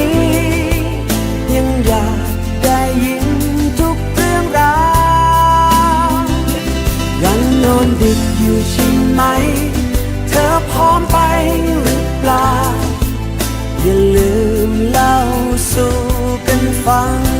ี้ยัง ไหม เธอพร้อมไปหรือเปล่า อย่าลืมเล่าสู่กันฟัง